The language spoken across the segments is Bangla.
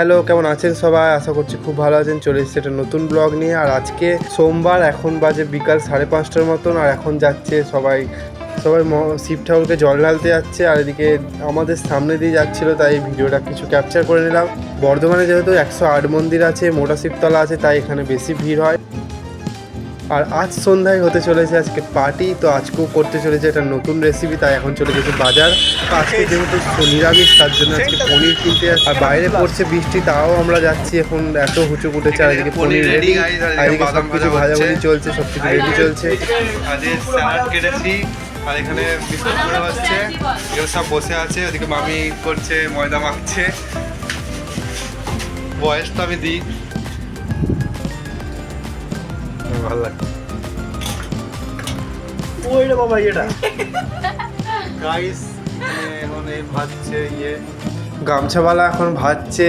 হ্যালো, কেমন আছেন সবাই? আশা করছি খুব ভালো আছেন। চলে এসেছে একটা নতুন ব্লগ নিয়ে। আর আজকে সোমবার, এখন বাজে বিকাল সাড়ে পাঁচটার মতন। আর এখন যাচ্ছে সবাই সবাই শিব ঠাকুরকে জল ঢালতে যাচ্ছে। আর এদিকে আমাদের সামনে দিয়ে যাচ্ছিল, তাই ভিডিওটা কিছু ক্যাপচার করে নিলাম। বর্ধমানে যেহেতু একশো আট মন্দির আছে, মোটা শিবতলা আছে, তাই এখানে বেশি ভিড় হয়। আর আজ সন্ধ্যায় হতে চলেছে আজকে পার্টি তো আজকেও করতে চলেছে একটা নতুন রেসিপি তাই এখন চলে গেছে বাজার। আজকে যেহেতু নিরামিষ তার জন্য আজকে পনির কিনতে। আর বাইরে পড়ছে বৃষ্টি তাও আমরা যাচ্ছি এখন এত হুচুক উঠেছে আর এদিকে পনির রেডি আর এদিকে সব কিছু ভাজাভাজি চলছে সব কিছু রেডি চলছে। কেটেছি আর এখানে বিস্কুট করে হচ্ছে। সব বসে আছে ওদিকে মামি করছে ময়দা মাখছে। বয়স তো আমি দিই। ভালো লাগে। ওই রে বাবা এটা গাইস এখন এই ভাজছে ইয়ে। গামছাওয়ালা এখন ভাজছে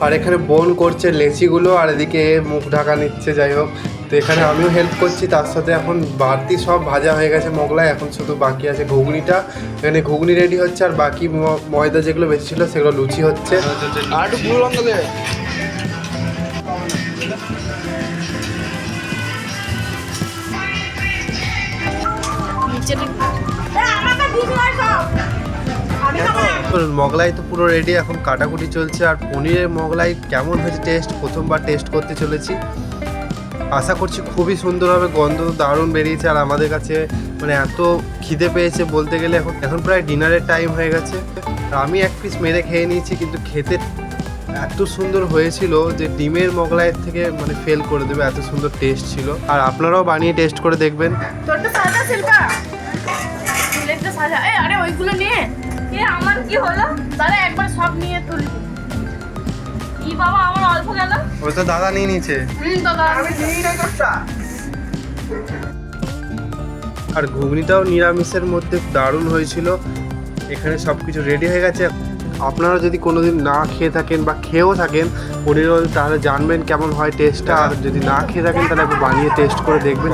আর এখানে বোন করছে লেচিগুলো আর এদিকে মুখ ঢাকা নিচ্ছে যাই হোক। তো এখানে আমিও হেল্প করছি তার সাথে এখন বাড়তি সব ভাজা হয়ে গেছে মোগলাই এখন শুধু বাকি আছে ঘুগনিটা। এখানে ঘুগনি রেডি হচ্ছে আর বাকি ম- ময়দা যেগুলো বেশি ছিল সেগুলো লুচি হচ্ছে। আর একটু মোগলাই তো পুরো রেডি এখন কাটাকুটি চলছে আর পনিরের মোগলাই কেমন হয়েছে টেস্ট প্রথমবার টেস্ট করতে চলেছি। আশা করছি খুবই সুন্দর হবে গন্ধ দারুণ বেরিয়েছে আর আমাদের কাছে মানে এত খিদে পেয়েছে বলতে গেলে এখন এখন প্রায় ডিনারের টাইম হয়ে গেছে। আর আমি এক পিস মেরে খেয়ে নিয়েছি কিন্তু খেতে এত সুন্দর হয়েছিল যে ডিমের মোগলাইয়ের থেকে মানে ফেল করে দেবে এত সুন্দর টেস্ট ছিল। আর আপনারাও বানিয়ে টেস্ট করে দেখবেন। তোরটা সিল্কা প্লেটটা সাজা। এই আরে ওইগুলো নিয়ে। এ আমার কি হলো? দাদা একবার সব নিয়ে তুলি। ই বাবা আমার অল্প গেল। ওই তো দাদা নিয়ে নিয়েছে। হুম দাদা। আর ঘুগনিটাও নিরামিষের মধ্যে দারুণ হয়েছিল। এখানে সব কিছু রেডি হয়ে গেছে। আপনারা যদি কোনোদিন না খেয়ে থাকেন বা খেয়েও থাকেন পনির রোল তাহলে জানবেন কেমন হয় টেস্টটা আর যদি না খেয়ে থাকেন তাহলে একটু বানিয়ে টেস্ট করে দেখবেন।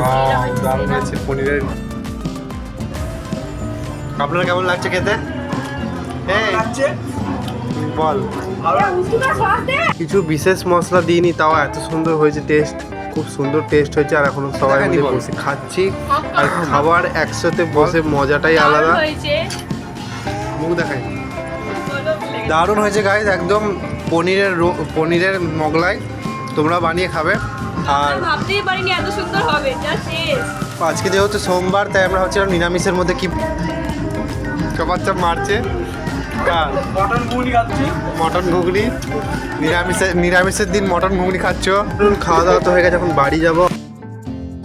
দারুণ হয়েছে পনিরের। আপনার কেমন লাগছে খেতে? এই বল। কিছু বিশেষ মশলা দিইনি তাও এত সুন্দর হয়েছে টেস্ট খুব সুন্দর টেস্ট হয়েছে আর এখন সবাই মিলে বসে খাচ্ছি। আর খাবার একসাথে বসে মজাটাই আলাদা। হয়েছে। মুখ দেখাই। দারুণ হয়েছে গাইজ একদম পনিরের রো- পনিরের মোগলাই। তোমরা বানিয়ে খাবে। আর ভাবতেই পারিনি এত সুন্দর হবে আজকে যেহেতু সোমবার তাই আমরা ভাবছিলাম নিরামিষের মধ্যে কি চপার চাপ মারছে? মটন ঘুগনি খাচ্ছি। মটন ঘুগনি। নিরামিষের নিরামিষের দিন মটন ঘুগনি খাচ্ছ। খাওয়া দাওয়া তো হয়ে গেছে এখন বাড়ি যাব।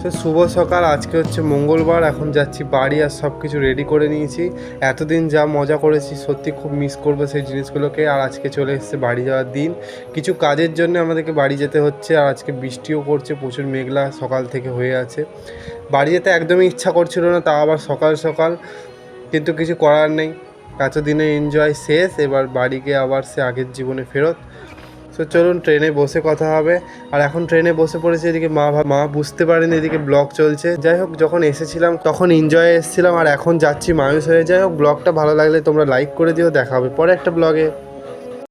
তো শুভ সকাল, আজকে হচ্ছে মঙ্গলবার, এখন যাচ্ছি বাড়ি আর সব কিছু রেডি করে নিয়েছি। এতদিন যা মজা করেছি, সত্যি খুব মিস করব সেই জিনিসগুলোকে। আর আজকে চলে এসেছে বাড়ি যাওয়ার দিন। কিছু কাজের জন্য আমাদেরকে বাড়ি যেতে হচ্ছে, আর আজকে বৃষ্টিও করছে প্রচুর মেঘলা সকাল থেকে হয়ে আছে। বাড়ি যেতে একদমই ইচ্ছা করছিল না তা আবার সকাল সকাল। কিন্তু কিছু করার নেই। এতদিনে এনজয় শেষ, এবার বাড়ি গিয়ে আবার সে আগের জীবনে ফেরত। তো চলুন ট্রেনে বসে কথা হবে। আর এখন ট্রেনে বসে পড়েছে এদিকে মা মা বুঝতে পারেনি এদিকে ব্লগ চলছে। যাই হোক, যখন এসেছিলাম, তখন এনজয়ে এসেছিলাম, আর এখন যাচ্ছি মানুষ হয়ে। যাই হোক ব্লগটা ভালো লাগলে তোমরা লাইক করে দিও, দেখা হবে পরে একটা ব্লগে